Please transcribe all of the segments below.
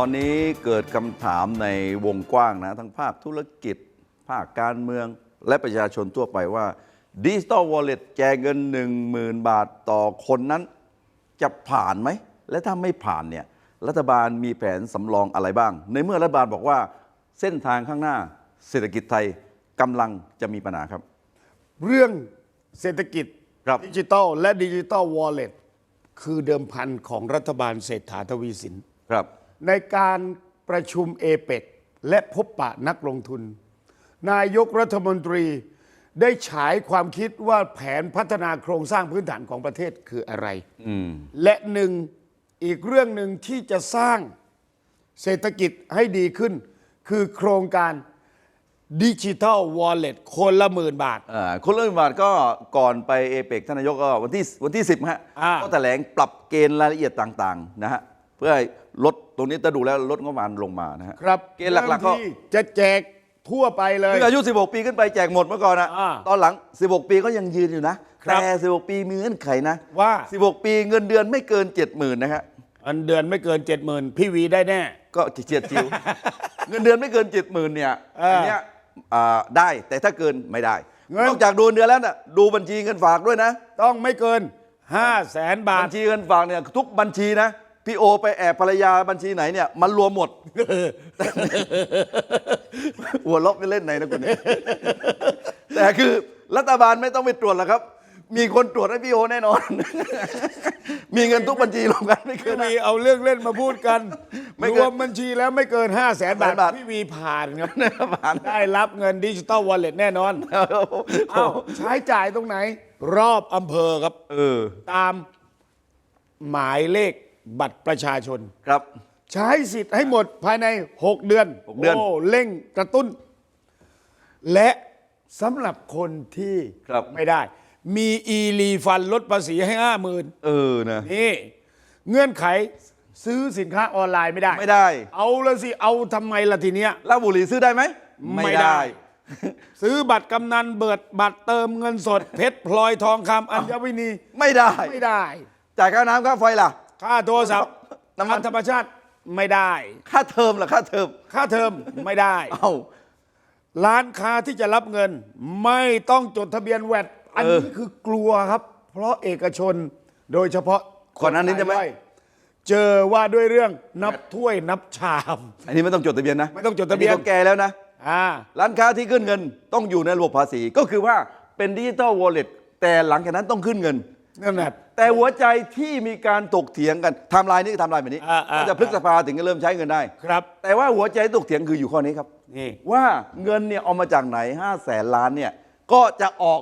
ตอนนี้เกิดคำถามในวงกว้างนะ ทั้งภาคธุรกิจ ภาคการเมือง และประชาชนทั่วไปว่าดิจิ t a ลวอลเล็ตแจกเงิน 1 0,000 บาทต่อคนนั้น จะผ่านไหม และถ้าไม่ผ่านเนี่ยรัฐบาลมีแผนสำรองอะไรบ้าง ในเมื่อรัฐบาลบอกว่าเส้นทางข้างหน้าเศรษฐกิจไทยกำลังจะมีปัญหาครับ เรื่องเศรษฐกิจครับดิจิทัลและดิจิทัลวอลเล็ตคือเดิมพันของรัฐบาลเศรษฐาทวีสินครับ ในการประชุมเอเปกและพบปะนักลงทุน นายกรัฐมนตรีได้ฉายความคิดว่าแผนพัฒนาโครงสร้างพื้นฐานของประเทศคืออะไรและหนึ่งอีกเรื่องหนึ่งที่จะสร้างเศรษฐกิจให้ดีขึ้น คือโครงการดิจิทัลวอลเล็ตคนละหมื่นบาท อ่าคุณเรื่องบาทก็ก่อนไปเอเปกท่านนายกก็วันที่วันที่ 10ฮะอ่าก็แถลงปรับเกณฑ์รายละเอียดต่าง ๆ นะฮะ เพื่อให้ลดตรงนี้จะดูแล้วลดงบประมาณลงมานะฮะครับเกณฑ์หลักๆก็ เรื่องที่จะแจกทั่วไปเลย คืออายุ 16 ปีขึ้นไปแจกหมดเมื่อก่อนนะอ่าตอนหลัง 16 ปีก็ยังยืนอยู่นะ ครับ แต่ 16 ปีมีเงื่อนไขนะ ว่า 16 ปีเงินเดือนไม่เกิน 70,000นะฮะ อันเดือนไม่เกินเจ็ดหมื่นพี่วีได้แน่ ก็เฉียดจิวเงินเดือนไม่เกิน 70,000เนี่ยเอออัอันเนี้ยอ่าได้แต่ถ้าเกินไม่ได้ เงิน นอกจากดูเดือนแล้วน่ะดูบัญชีเงินฝากด้วยนะ ต้องไม่เกินห้าแสนบาบัท ญชีเงินฝากเนี่ยทุกบัญชีนะ พี่โอไปแอบภรรยาบัญชีไหนเนี่ยมันรวมหมด หัวลบไปเล่นไหนนะคุณเนี่ยแต่คือรัฐบาลไม่ต้องไปตรวจหรอกครับ มีคนตรวจให้พี่โอแน่นอน มีเงินทุกบัญชีรวมกันไม่เกิพี่นวีเอาเรื่องเล่นมาพูดกันไม่รเกินวมบัญชีแล้วไม่เกินห้าแสนบาท บาท พี่วีผ่านครับ ผ่านได้รับเงินดิจิ t a ลวอลเล็ตแน่นอนอ้าวใช้จ่ายตรงไหน รอบอำเภอครับ เออ ตามหมายเลข บัตรประชาชน ครับ ใช้สิทธิ์ให้หมดภายใน 6 เดือนหกเดือนโเร่งกระตุ้น และสำหรับคนที่ครับ ไม่ได้ มีอีรีฟันลดภาษีให้ห้าหมื่นเออนะ นี่ เงื่อนไขซื้อสินค้าออนไลน์ไม่ได้ ไม่ได้ เอาละสิ เอาทำไมล่ะทีเนี้ยเหล้าบุหรี่ซื้อได้ไหมซื้อบัตรกำนันเบิดบัตรเติมเงินสด เพชรพลอยทองคำอัญวินีไม่ได้ ไม่ได้ จ่ายค่าน้ำค่าไฟล่ะ ค่าโทรศัพท์น้ำมันค่าธรรมชาติไม่ได้ ค่าเทอมล่ะค่าเทอมค่าเทอมไม่ได้ เอ้า ร้านค้าที่จะรับเงิน ไม่ต้องจดทะเบียนแวดอันเออนี้คือกลัวครับ เพราะเอกชนโดยเฉพาะก่อนหน้านี้ใช่ไหมครายย่อยเจอว่าด้วยเรื่องนับถ้วยนับชาม อันนี้ไม่ต้องจดทะเบียนนะไม่ต้องจดทะเบียน อัก็แก่แล้วนะ อ่า ร้านค้าที่ขึ้นเงินต้องอยู่ในระบบภาษี ก็คือว่าเป็นดิจิ t a ลวอลเล็ตแต่หลังจากนั้นต้องขึ้นเงิน นั่นแหละ แต่หัวใจที่มีการตกเถียงกันไทำลายนี่ไทำลายแบบนี้อ่าอ่า ก็จะพฤษภาถึงจะเริ่มใช้เงินได้ ครับ แต่ว่าหัวใจตกเถียงคืออยู่ข้อนี้ครับ นี่ ว่าเงินเนี่ยเอามาจากไหน5้าแสนล้านเนี่ยก็จะออก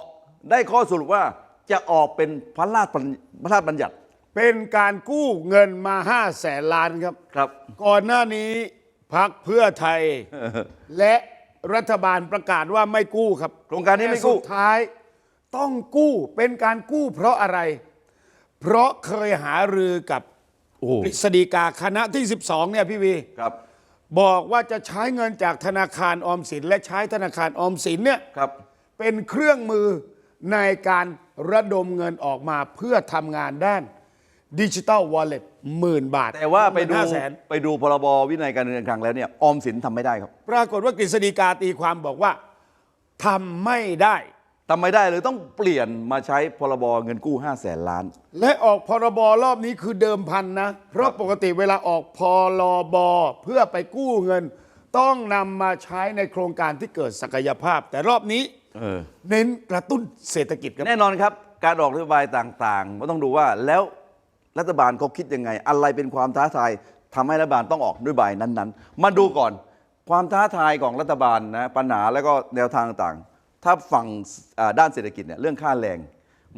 ได้ข้อสรุปว่าจะออกเป็นพระราชบัญพระราชบัญญัติเป็นการกู้เงินมา5้าแสนล้านครับ ครับ ก่อนหน้านี้พักเพื่อไทย และรัฐบาลประกาศว่าไม่กู้ครับโครงการนี้ไม่กู้ แต่สุดท้าย ต้องกู้เป็นการกู้เพราะอะไร เพราะเคยหารือกับโอ้กฤษฎีกาคณะที่ 12 เนี่ยพี่วีครับ บอกว่าจะใช้เงินจากธนาคารออมสิน และใช้ธนาคารออมสินเนี่ยครับ เป็นเครื่องมือในการระดมเงินออกมาเพื่อทำงานด้านดิจิ t a ลวอลเล็ตหมื่นบาท แต่ว่าไปดูห้าแสนไปดูพรบวินัยการเงินการคลังแล้วเนี่ยออมสินทำไม่ได้ครับ ปรากฏว่ากฤษฎีกาตีความบอกว่าทำไม่ได้ ทำไม่ได้เลยต้องเปลี่ยนมาใช้พรบเงินกู้5 0 0แสนล้าน และออกพรบรอบนี้คือเดิมพันนะ เพราะปกติเวลาออกพรบเพื่อไปกู้เงิน ต้องนำมาใช้ในโครงการที่เกิดศักยภาพ แต่รอบนี้เออ เน้นกระตุ้นเศรษฐกิจครับแน่นอนครับ การออกนโยบายต่างๆก็ต้องดูว่าแล้วรัฐบาลเขาคิดยังไง อะไรเป็นความท้าทายทำให้รัฐบาลต้องออกนโยบายนั้นๆ มาดูก่อน ความท้าทายของรัฐบาลนะปัญหาแล้วก็แนวทางต่างๆ ถ้าฝั่งอ่าด้านเศรษฐกิจเนี่ยเรื่องค่าแรง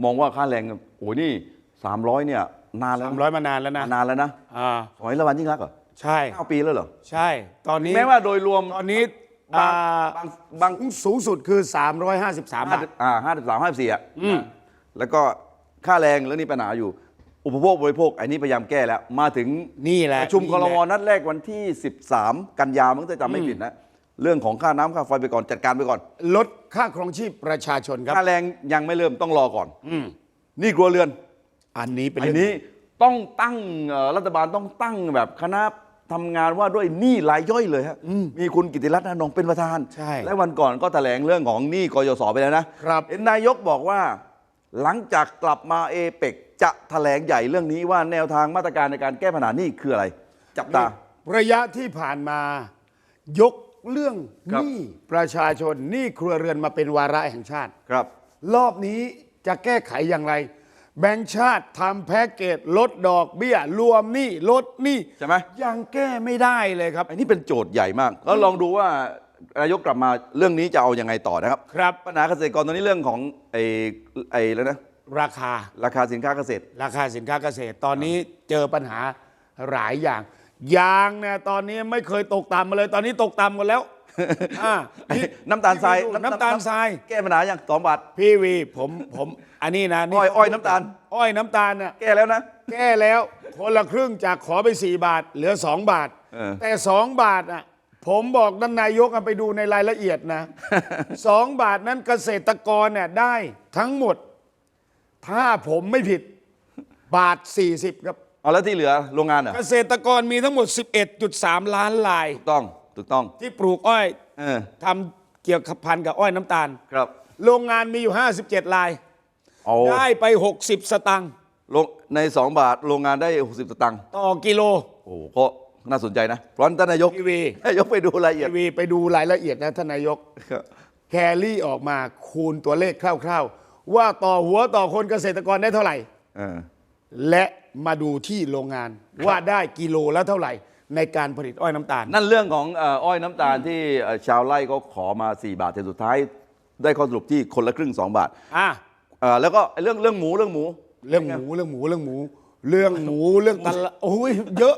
มองว่าค่าแรงโอ้ยนี่ 300เนี่ยนานแล้วสามร้อยมานานแล้วนะนานแล้วนะอ่าสมัยรัฐบาลยิ่งรักษณ์เหรอใช่เก้าปีแล้วเหรอใช่ ตอนนี้แม้ว่าโดยรวมตอนนี้บางอ่าบางบางสูงสุดคือ 353บาทอ่าห้าสิบสามห้าสี่อะแล้วก็ค่าแรงแล้วนี่ปัญหาอยู่ อุปโภคบริโภคอันนี้พยายามแก้แล้ว มาถึงนี่แหละประชุมนี่คแหรละมนัดแรกวันที่ 13 กันยามั้งถ้าจำไม่ผิดนะ เรื่องของค่าน้ำค่าไฟไปก่อนจัดการไปก่อน ลดค่าครองชีพประชาชนครับ ค่าแรงยังไม่เริ่มต้องรอก่อนนี่ครัวเรือน อันนี้เป็นอันเรื่องนี้ต้องตั้งเอ่อรัฐบาลต้องตั้งแบบคณะทำงานว่าด้วยหนี้รายย่อยเลยฮะมีคุณกิติรัตน์นานงเป็นประธาน ใช่และวันก่อนก็แถลงเรื่องของหนี้กยศไปแล้วนะครับ เห็นนายกบอกว่า หลังจากกลับมาเอเปกจะแถลงใหญ่เรื่องนี้ว่าแนวทางมาตรการในการแก้ปัญหาหนี้คืออะไร จับตา ระยะที่ผ่านมายก เรื่องครัหบนี้ประชาชนหนี้ครัวเรือนมาเป็นวาระแห่งชาติ ครับ รอบนี้จะแก้ไขอย่างไร แบงก์ชาติทำแพ็กเกจลดดอกเบี้ย รวมหนี้ลดหนี้ใช่ไหม ยังแก้ไม่ได้เลยครับอันนี้เป็นโจทย์ใหญ่มากก็ลองดูว่านายกกลับมาเรื่องนี้จะเอายังไงต่อนะครับ ครับ ปัญหาเกษตรกรตอนนี้เรื่องของไอ้ไอ้แล้วนะราคา ราคาสินค้าเกษตร ราคาสินค้าเกษตรตอนนี้เจอปัญหาหลายอย่าง ยางเนี่ยตอนนี้ไม่เคยตกต่ำมาเลย ตอนนี้ตกต่ำกันแล้วอ่าพี่น้ำตาลทรายพี่ดูน้ำตาลทรายแก้ปัญหาอย่างสองบาทพี่วีผมผมอันนี้นะอ้อยอ้อยน้ำตาล อ้อยน้ำตาลน่ะแก้แล้วนะ แก้แล้วคนละครึ่งจากขอไป 4 บาท เหลือ 2 บาท เออ แต่ 2 บาทอะผมบอกท่านนายกเอาไปดูในรายละเอียดนะ 2 บาทนั้นเกษตรกรเนี่ยได้ทั้งหมด ถ้าผมไม่ผิดบาท 40 ครับ เอาแล้วที่เหลือโรงงานเหรอเกษตรกรมีทั้งหมด 11.3 ล้านลาย ถูกต้องถูกต้องที่ปลูกอ้อยเออทำเกี่ยวกับพันกับอ้อยน้ำตาล ครับโรงงานมีอยู่ 57 ลายเอาได้ไป 60 สตังค์ลงใน 2 บาทโรงงานได้ 60สตังค์ต่อกิโล โอ้โหก็น่าสนใจนะเพราะฉะนั้นท่านนายกทีวี นายกไปดูรายละเอียดทีวีไปดูรายละเอียดนะท่านนายก ครับแครี่ออกมาคูณตัวเลขคร่าว ๆ ว่าต่อหัวต่อคนเกษตรกรได้เท่าไหร่ เออ และมาดูที่โรงงานว่าได้กิโลละเท่าไหร่ ในการผลิตอ้อยน้ำตาล นั่นเรื่องของเอ่ออ้อยน้ำตาลที่เอ่อชาวไร่ก็ขอมา 4 บาทแต่สุดท้าย ได้ข้อสรุปที่คนละครึ่ง 2 บาทอะ เอ่อแล้วก็ไอ้เรื่องเรื่องหมูเรื่องหมู เรื่องหมูเรื่องหมูเรื่องหมู เรื่องหมูเรื่องตลาดโอ้ยเยอะ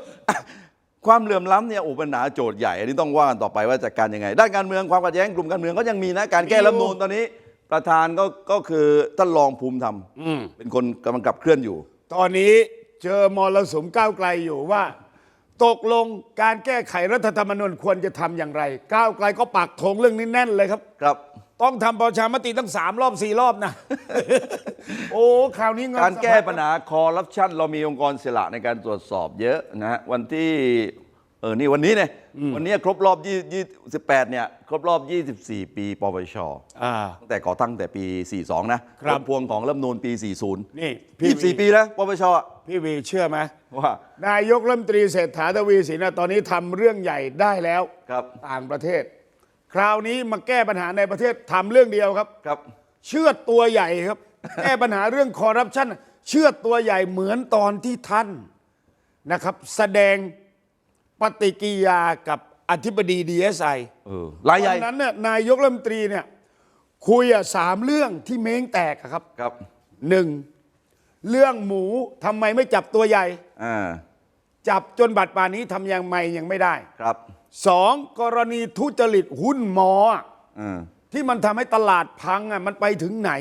ความเหลื่อมล้ำเนี่ยอุปนาโจทย์ใหญ่อันนี้ต้องว่ากันต่อไปว่าจัดการยังไง ด้านการเมืองความขัดแย้งกลุ่มการเมืองก็ยังมีนะการแก้มีอยู่รัฐธรรมนูญตอนนี้ ประธานก็ก็คือท่านรองภูมิธรรมเป็นคนกำลังกับเคลื่อนอยู่ ตอนนี้เจอมรสุมก้าวไกลอยู่ว่า ตกลงการแก้ไขรัฐธรรมนูญควรจะทำอย่างไร ก้าวไกลก็ปักธงเรื่องนี้แน่นเลยครับ ครับ ต้องทำประชามติตั้งสามรอบสี่รอบนะ โอ้คราวนี้เงินการแก้สะพัดปัญหาคอร์รัปชันเรามีองค์กรอิสระในการตรวจสอบเยอะนะฮะวันที่ เออ นี่วันนี้เนี่ยวันนี้ครบรอบ2 28เนี่ย ครบรอบ24ปีปปชอ่าตั้งแต่ก่อตั้งแต่ปี42นะครับผลพวงของรัฐธรรมนูญปี40นี่พี่วี24ปีนะปปชอะพี่วีเชื่อไหมว่านายกรัฐมนตรีเศรษฐาทวีสินนะตอนนี้ทำเรื่องใหญ่ได้แล้วครับต่างประเทศ คราวนี้มาแก้ปัญหาในประเทศทำเรื่องเดียวครับครับ เชือดตัวใหญ่ครับ แก้ปัญหาเรื่องคอร์รัปชันเชือดตัวใหญ่เหมือนตอนที่ท่านนะครับ แสดง ปฏิกิริยากับอธิบดีดีเอสไอเออรายใหญ่นั้นเนี่ยนายกรัฐมนตรีเนี่ยคุยอะสามเรื่องที่เม้งแตกอะครับครับหนึ่งเรื่องหมูทำไมไม่จับตัวใหญ่ อ่าจับจนบัตรป่านนี้ทำยังไงยังไม่ได้ครับสองกรณีทุจริตหุ้นมออะอ่าที่มันทำให้ตลาดพังอะมันไปถึงไหน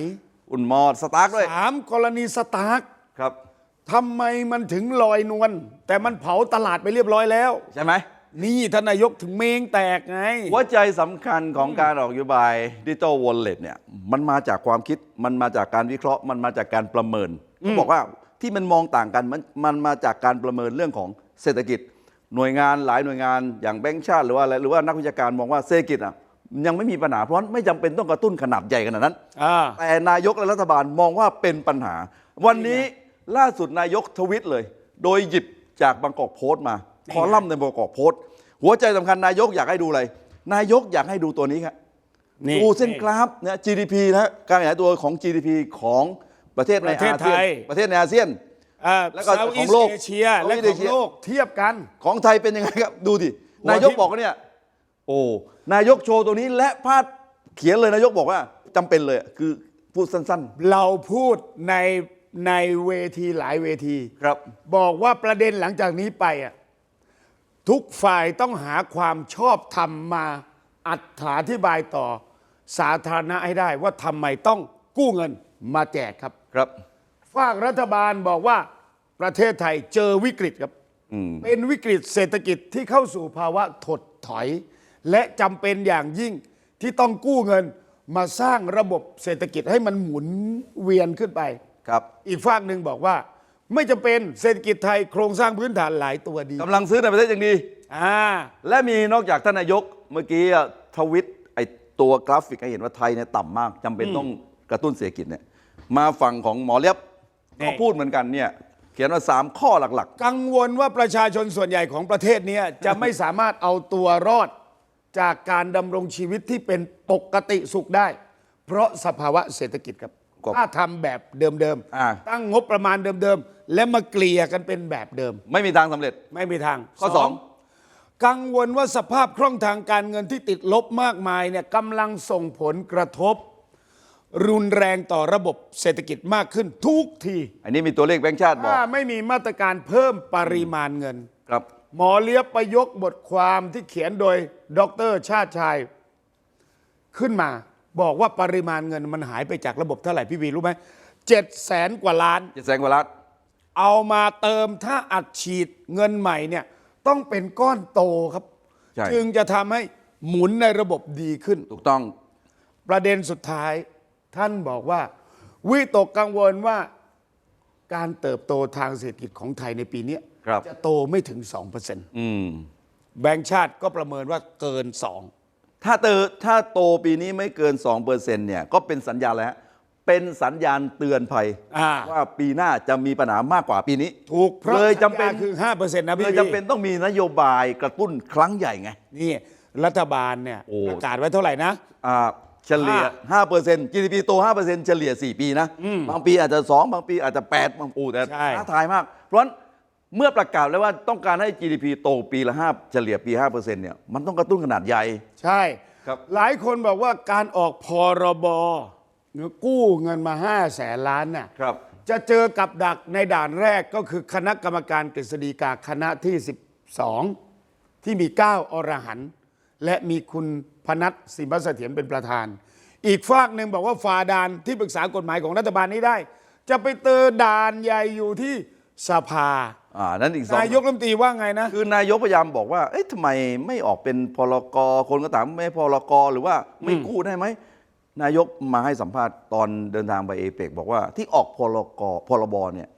อุ่นมอดสตาร์กด้วยสามกรณีสตาร์กครับ ทำไมมันถึงลอยนวลแต่มันเผาตลาดไปเรียบร้อยแล้ว ใช่ไหม นี่ท่านนายกถึงเมงแตกไง หัวใจสำคัญของการออกนโยบายดิจิ t a ลวอลเล็ตเนี่ย มันมาจากความคิด มันมาจากการวิเคราะห์ มันมาจากการประเมินเขาบอกว่าที่มันมองต่างกัน มันมันมาจากการประเมินเรื่องของเศรษฐกิจ หน่วยงานหลายหน่วยงานอย่างแบงก์ชาติหรือว่าอะไรหรือว่านักวิชาการมองว่าเศรษฐกิจอะยังไม่มีปัญหาเพราะฉะนั้นไม่จำเป็นต้องกระตุ้นขนาดใหญ่ขนาดนั้น อ่า แต่นายกและรัฐบาลมองว่าเป็นปัญหา วันนี้ ล่าสุดนายกทวิตเลย โดยหยิบจากบางกอกโพสต์มา คอลัมน์ในบางกอกโพสต์หัวใจสำคัญนายกอยากให้ดูอะไร นายกอยากให้ดูตัวนี้ครับนี่ดูเส้นกราฟนะ GDP นะฮะการขยายตัวของ GDP ของประเทศในประเทศอาเซียนไทยประเทศในอาเซียนอ่าแล้วก็ South ของ East โลก Asia และ South ข East อง Asia โลกเทียบกันของไทยเป็นยังไงครับ ดูดิหัวนายกที่บอกว่าเนี่ย โอ้นายกโชว์ตัวนี้และพาดเขียนเลยนายกบอกว่าจำเป็นเลยคือพูดสั้นเราพูดใน ในเวทีหลายเวทีๆครับ บอกว่าประเด็นหลังจากนี้ไปอะทุกฝ่ายต้องหาความชอบธรรมมาอัถาธิบายต่อสาธารณะให้ได้ว่าทำไมต้องกู้เงินมาแจกครับ ครับ ฝากรัฐบาลบอกว่าประเทศไทยเจอวิกฤตครับ อืม เป็นวิกฤตเศรษฐกิจที่เข้าสู่ภาวะถดถอย และจำเป็นอย่างยิ่งที่ต้องกู้เงินมาสร้างระบบเศรษฐกิจให้มันหมุนเวียนขึ้นไป ครับอีกฝากหนึ่งบอกว่า ไม่จำเป็นเศรษฐกิจไทยโครงสร้างพื้นฐานหลายตัวดีกำลังซื้อในประเทศอย่างดี อ่า และมีนอกจากท่านนายกเมื่อกี้อะทวิตไอตัวกราฟิกให้เห็นว่าไทยเนี่ยต่ำมากจำเป็นต้องกระตุ้นเศรษฐกิจเนี่ยมาฝั่งของหมอเลียบนี่ก็พูดเหมือนกันเนี่ยเขียนว่า 3 ข้อหลัก กังวลว่าประชาชนส่วนใหญ่ของประเทศเนี้จะไม่สามารถเอาตัวรอดจากการดำรงชีวิตที่เป็นปกติสุขได้ เพราะสภาวะเศรษฐกิจครับ ครับถ้าทำแบบเดิมอ่าตั้งงบประมาณเดิมๆ และมาเกลี่ยกันเป็นแบบเดิมๆไม่มีทางสำเร็จ ไม่มีทางข้อสอง กังวลว่าสภาพคล่องทางการเงินที่ติดลบมากมายเนี่ยกำลังส่งผลกระทบ รุนแรงต่อระบบเศรษฐกิจมากขึ้นทุกที อันนี้มีตัวเลขแบงค์ชาติบอกถ้าไม่มีมาตรการเพิ่มปริมาณเงิน ครับ หมอเลียบประยกบทความที่เขียนโดยดรชาติชาย ขึ้นมา บอกว่าปริมาณเงินมันหายไปจากระบบเท่าไหร่พี่วีรู้ไหมเจ็ดแสนกว่าล้าน เจ็ดแสนกว่าล้าน เอามาเติมถ้าอัดฉีดเงินใหม่เนี่ยต้องเป็นก้อนโตครับ ใช่ จึงจะทำให้หมุนในระบบดีขึ้น ถูกต้อง ประเด็นสุดท้ายท่านบอกว่า วิตกกังวลว่าการเติบโตทางเศรษฐกิจของไทยในปีเนี้ยครับ จะโตไม่ถึง 2%อืม แบงก์ชาติก็ประเมินว่าเกิน 2 ถ้าเตอถ้าโตปีนี้ไม่เกิน2เปอร์เซ็นต์เนี่ยก็เป็นสัญญาณแล้วฮะเป็นสัญญาณเตือนภัย อ่า ว่าปีหน้าจะมีปัญหามากกว่าปีนี้ถูกเพราะเลยจำเป็นสัญญาคือ5%นะเลพี่ยจำเป็นต้องมีนโยบายกระตุ้นครั้งใหญ่ไง นี่รัฐบาลเนี่ยโอ้ ประกาศไว้เท่าไหร่นะ อ่าเฉลี่ย5เปอร์เซ็นต์ GDP โต5เปอร์เซ็นต์เฉลี่ย 4 ปีนะ บางปีอาจจะ 2 บางปีอาจจะ 8 บางปูแต่ใช่ ท้าทายมาก เพราะฉะนั้น เมื่อประกาศแล้วว่าต้องการให้ GDP โตปีละ5เฉลี่ยปี5เปอร์เซ็นต์เนี่ยมันต้องกระตุ้นขนาดใหญ่ ใช่ ครับ หลายคนบอกว่าการออกพรบกู้เงินมา5แสนล้านน่ะครับ จะเจอกับดักในด่านแรกก็คือคณะกรรมการกฤษฎีกาคณะที่ 12 ที่มี 9 อรหันต์และมีคุณพนัทสิมเสถียรเป็นประธาน อีกฝากหนึ่งบอกว่าฝ่าด่านที่ปรึกษากฎหมายของรัฐบาลนี้ได้ จะไปเจอด่านใหญ่อยู่ที่สภา อ่านั้นอีกสอง นายกรัฐมนตรีว่าไงนะ คือนายกพยายามบอกว่า เอ๊ะทำไมไม่ออกเป็นพลกคนก็ถามไม่พลกหรือว่าไม่กู้ได้ไหม นายกมาให้สัมภาษณ์ตอนเดินทางไปเอเปกบอกว่าที่ออกพลกพรบเนี่ย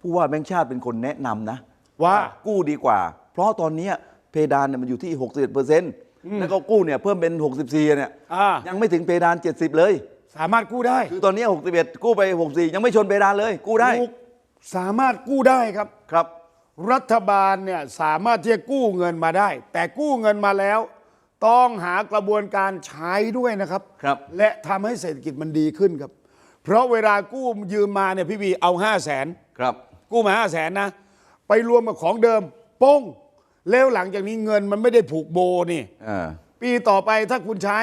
ผู้ว่าแบงค์ชาติเป็นคนแนะนำนะว่า กู้ดีกว่า เพราะตอนเนี้ยเพดานเนี่ยมันอยู่ที่ 61เปอร์เซ็นต์แล้วก็กู้เนี่ยเพิ่มเป็น 64เนี่ยอ่า ยังไม่ถึงเพดาน 70 เลย สามารถกู้ได้ คือตอนเนี้ย61 กู้ไป 64 ยังไม่ชนเพดานเลย กู้ได้ ถูก สามารถกู้ได้ครับครับ รัฐบาลเนี่ยสามารถที่จะกู้เงินมาได้ แต่กู้เงินมาแล้ว ต้องหากระบวนการใช้ด้วยนะครับ ครับ และทำให้เศรษฐกิจมันดีขึ้นครับ เพราะเวลากู้ยืมมาเนี่ยพี่บีเอาห้าแสนครับ กู้มาห้าแสนนะ ไปรวมกับของเดิมโป้งแล้วหลังจากนี้เงินมันไม่ได้ผูกโบนี่ อ่า ปีต่อไปถ้าคุณใช้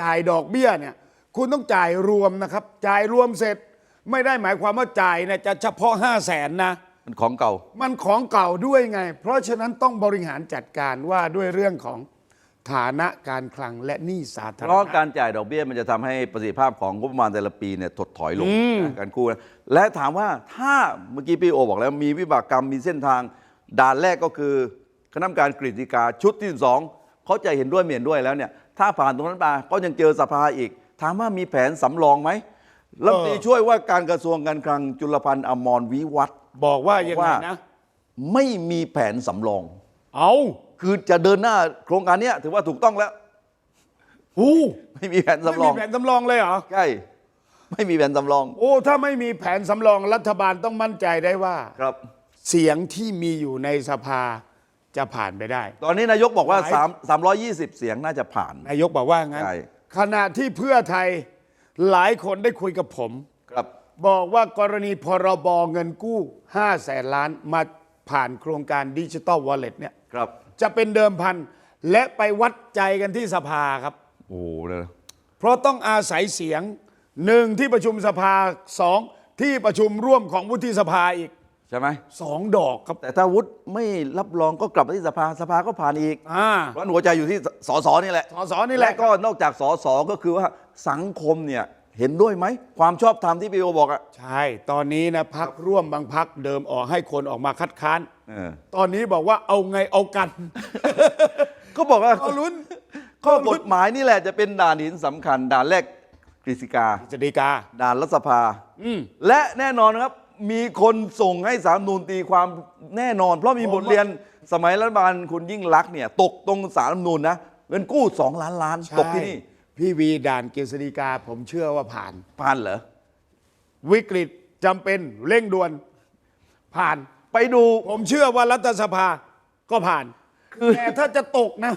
จ่ายดอกเบี้ยเนี่ย คุณต้องจ่ายรวมนะครับ จ่ายรวมเสร็จ ไม่ได้หมายความว่าจ่ายเนี่ยจะเฉพาะห้าแสนนะ มันของเก่า มันของเก่าด้วยไง เพราะฉะนั้นต้องบริหารจัดการว่าด้วยเรื่องของฐานะการคลังและหนี้สาธารเพราะณะ การจ่ายดอกเบี้ยมันจะทำให้ประสิทธิภาพของงบประมาณแต่ละปีเนี่ยถดถอยลงนะการกู้นะและถามว่าถ้าเมื่อกี้พี่โอบอกแล้วมีวิบากกรรมมีเส้นทาง ด่านแรกก็คือคณะกรรมการกฤษฎีกาชุดที่สองเขาจะเห็นด้วยไม่เห็นด้วยแล้วเนี่ยถ้าผ่านตรงนั้นมาก็ยังเจอสภาอีก ถามว่ามีแผนสำรองไหม รัฐมนตรีช่วยว่าการกระทรวงการคลังจุลพันธ์อมรวิวัฒน์บอกว่ายังไงว่านะ ไม่มีแผนสำรอง เอาคือจะเดินหน้าโครงการเนี้ยถือว่าถูกต้องแล้ว หูไม่มีแผนไม่สำรมีองแผนสำรองเลยเหรอ ใช่ไม่มีแผนสำรองโอ้ ถ้าไม่มีแผนสำรองรัฐบาลต้องมั่นใจได้ว่า ครับ เสียงที่มีอยู่ในสภาจะผ่านไปได้ ตอนนี้นายกบอกว่าหลาย3 320 เสียงน่าจะผ่าน นายกบอกว่างั้น ใช่ ขณะที่เพื่อไทย หลายคนได้คุยกับผม ครับ บอกว่ากรณีพรบเงินกู้5แสนล้านมาผ่านโครงการดิจิ t a ลวอลเล็ตเนี่ย ครับ จะเป็นเดิมพัน และไปวัดใจกันที่สภาครับ โอ้โหเลยเพราะต้องอาศัยเสียงหนึ่งที่ประชุมสภาสองที่ประชุมร่วมของวุฒิสภาอีก ใช่ไหมสองดอกครับ แต่ถ้าวุฒิไม่รับรองก็กลับมาที่สภาสภาก็ผ่านอีกอ่าเพราะหัวใจอยู่ที่สสนี่แหละสสนี่แหละและก็นอกจากสสก็คือว่าสังคมเนี่ยเห็นด้วยไหม ความชอบธรรมที่พี่โอบอกอะใช่ ตอนนี้นะพักร่วมบางพักเดิมออกให้คนออกมาคัดค้านเออตอนนี้บอกว่าเอาไงเอากัน ก็บอกว่าเอาลุ้นข้อกฎหมายนี่แหละจะเป็นด่านหินสำคัญ ด่านแรกกฤษฎีกาจะดีกา ด่านรัฐสภาอืมและแน่นอนครับ มีคนส่งให้สามนูนตีความแน่นอน เพราะมีบทเรียนสมัยรัฐบาลคุณยิ่งรักษณ์เนี่ย ตกตรงสารรัฐธรรมนูญนะเงินกู้สองล้านล้านตกที่นี่พี่วีด่านกฤษฎีกาผมเชื่อว่าผ่าน ผ่านเหรอ วิกฤตจำเป็นเร่งด่วน ผ่าน ไปดูผมเชื่อว่ารัฐสภาก็ผ่านแต่ถ้าจะตกนะ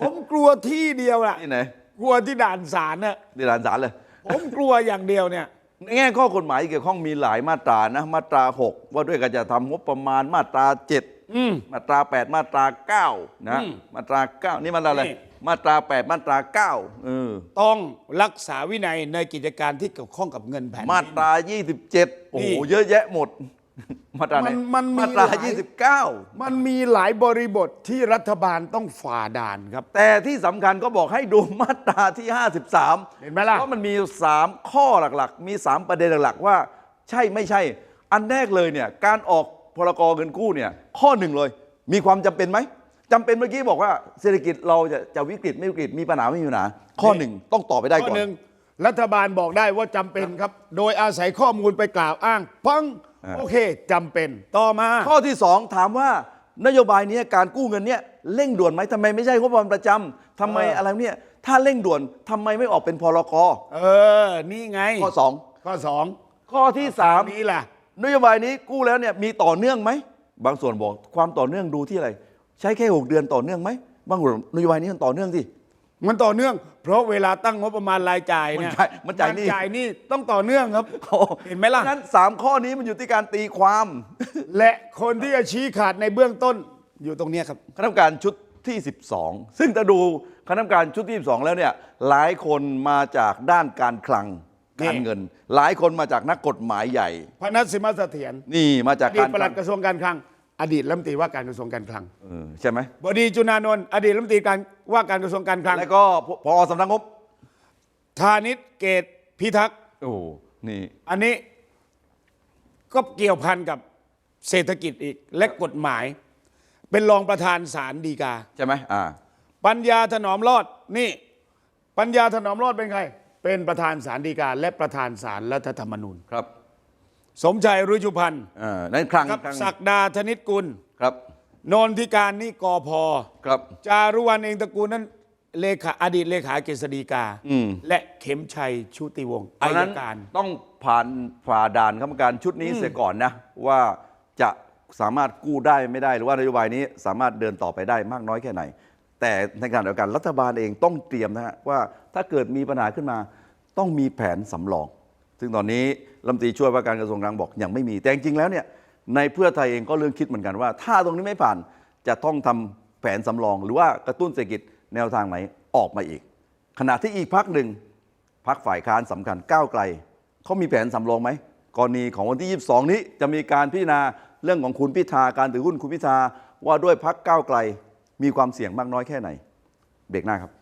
ผมกลัวที่เดียวล่ะ ที่ไหนกลัวที่ด่านศาลน่ะที่ด่านศาลเลย ผมกลัวอย่างเดียวเนี่ยใน แง่ข้อกฎหมายเกี่ยวข้องมีหลายมาตรานะมาตรา 6 ว่าด้วยการจะทำงบประมาณมาตรา 7 มาตรา 8 มาตรา 9 นะอืมมาตรา 9 นี่มาตราอะไรนี่มาตรา 8 มาตรา 9เออต้องรักษาวินัยในกิจการที่เกี่ยวข้องกับเงินแผ่นดินมาตรา 27 โอ้โหนี่เยอะแยะหมด มาตราไหนมันมันมีมาตราหลาย29มันมีหลายบริบทที่รัฐบาลต้องฝ่าด่านครับ แต่ที่สำคัญก็บอกให้ดูมาตราที่ 53เห็นไหมล่ะ เพราะมันมี 3 ข้อหลักๆ มี 3 ประเด็นหลักๆ ว่า ใช่ไม่ใช่ อันแรกเลยเนี่ยการออกพรกเงินกู้เนี่ยข้อหนึ่งเลย มีความจำเป็นไหมจำเป็นเมื่อกี้บอกว่าเศรษฐกิจเราจะจะวิกฤตไม่วิกฤตมีปัญหาไม่มีปัญหาข้อหนึ่งต้องตอบไปได้ข้อก่อน หนึ่งรัฐบาลบอกได้ว่าจำเป็นครับ โดยอาศัยข้อมูลไปกล่าวอ้างปังอ่า โอเคจำเป็นต่อมา ข้อที่สองถามว่านโยบายเนี้ยการกู้เงินเนี่ยเร่งด่วนไหมทำไมไม่ใช่งบประมาณประจำทำไมเอออ อะไรเนี่ยถ้าเร่งด่วนทำไมไม่ออกเป็นพรกเออ นี่ไง ข้อสองข้อสองข้อที่สามนี้ล่ะ นโยบายนี้กู้แล้วเนี่ยมีต่อเนื่องไหม บางส่วนบอกความต่อเนื่องดูที่อะไร ใช้แค่ 6 เดือนต่อเนื่องไหมบางส่วนนโยบายนี้มันต่อเนื่องสิ มันต่อเนื่อง เพราะเวลาตั้งงบประมาณรายจ่ายเนี่ยมันจ่ายมันจ่ายหนี้จ่ายหนี่ต้องต่อเนื่องครับเห็นไหมล่ะงั้น 3 ข้อนี้มันอยู่ที่การตีความ และคนที่จะชี้ขาดในเบื้องต้นอยู่ตรงเนี้ยครับ คณะกรรมการชุดที่ 12 ซึ่งถ้าดูคณะกรรมการชุดที่ 12 แล้วเนี่ยหลายคนมาจากด้านการคลังนี่ การเงิน หลายคนมาจากนักกฎหมายใหญ่ พนัสสิมาเสถียรนี่มาจากอดีกาตรปคลัลัดงกระทรวงการคลัง อดีตรัฐมนตรีว่าการกระทรวงการคลังเออใช่ไหมบดีจุนานนท์อดีตรัฐมนตรีการว่าการกระทรวงการคลังแล้วก็พอสำนักงบธานิตเกตพิทักษ์โอ้นี่อันนี้ก็เกี่ยวพันกับเศรษฐกิจอีกและกฎหมาย เป็นรองประธานศาลฎีกา ใช่ไหมอ่า ปัญญาถนอมรอดนี่ ปัญญาถนอมรอดเป็นใคร เป็นประธานศาลฎีกา และประธานศาลรัฐธรรมนูญครับ สมชัยรุชุพันธ์อ่านั่นคลังครับคลังศักดาธนิตกุลครับนนทิการนี่กอพอครับ จารุวรรณเองตระกูลนั้นเลขาอดีตเลขาเกษฎีกา อืม และเข็มชัยชุติวงศ์เพอาราะฉะยนั้นการ ต้องผ่านฝ่าด่านคณะกรรมการชุดนี้เสียก่อนนะ ว่าจะสามารถกู้ได้ไม่ได้หรือว่านโยบายนี้สามารถเดินต่อไปได้มากน้อยแค่ไหน แต่ในขณะเดียวกันรัฐบาลเองต้องเตรียมนะฮะว่าถ้าเกิดมีปัญหาขึ้นมา ต้องมีแผนสำรอง ซึ่งตอนนี้รัฐมนตรีช่วยว่าการกระทรวงกลางบอกยังไม่มี แต่จริงแล้วเนี่ยในเพื่อไทยเองก็เรื่องคิดเหมือนกันว่า ถ้าตรงนี้ไม่ผ่านจะต้องทำแผนสำรอง หรือว่ากระตุ้นเศรษฐกิจแนวทางไหนออกมาอีก ขณะที่อีกพักหนึ่งพักฝ่ายค้านสำคัญก้าวไกลเขามีแผนสำรองไหมกรณีของวันที่ 22 นี้จะมีการพิจารณาเรื่องของคุณพิธาการถือหุ้นคุณพิธาว่าด้วยพักก้าวไกลมีความเสี่ยงมากน้อยแค่ไหน เบรกหน้าครับ